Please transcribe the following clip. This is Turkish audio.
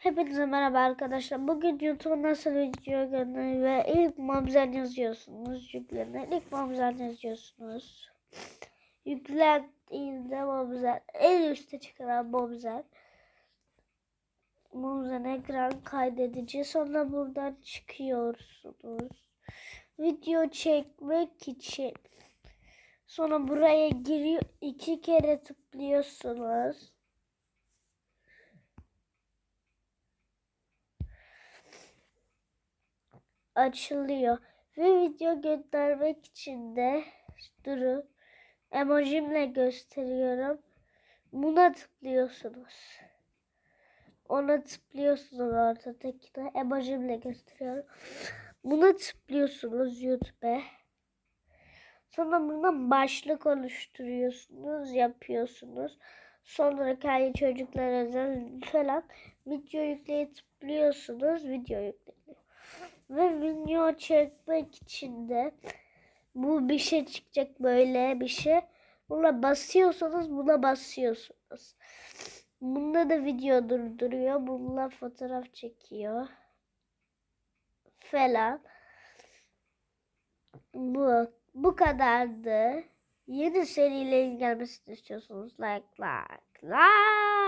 Hepinize merhaba arkadaşlar. Bugün YouTube'a nasıl video gönderir ve ilk mamzel yazıyorsunuz. Yüklenir. İlk mamzel yazıyorsunuz. Yüklendiğinde mamzel. En üstte çıkan mamzel. Mamzel ekran kaydedici. Sonra buradan çıkıyorsunuz. Video çekmek için. Sonra buraya giriyor. iki kere tıklıyorsunuz. Açılıyor. Ve video göndermek için de durun emojimle gösteriyorum. Buna tıklıyorsunuz. Ona tıklıyorsunuz ortadakine. Emojimle gösteriyorum. Buna tıklıyorsunuz YouTube'e. Sonra buradan başlık oluşturuyorsunuz, yapıyorsunuz. Sonra kendi çocuklar özel falan video yükleye tıklıyorsunuz, video yükleniyor. Ve video çekmek için de bu bir şey çıkacak böyle bir şey. Buna basıyorsanız buna basıyorsunuz. Bunda da video durduruyor. Bununla fotoğraf çekiyor. Falan. Bu bu kadardı. Yeni serilerin gelmesini istiyorsanız like like like.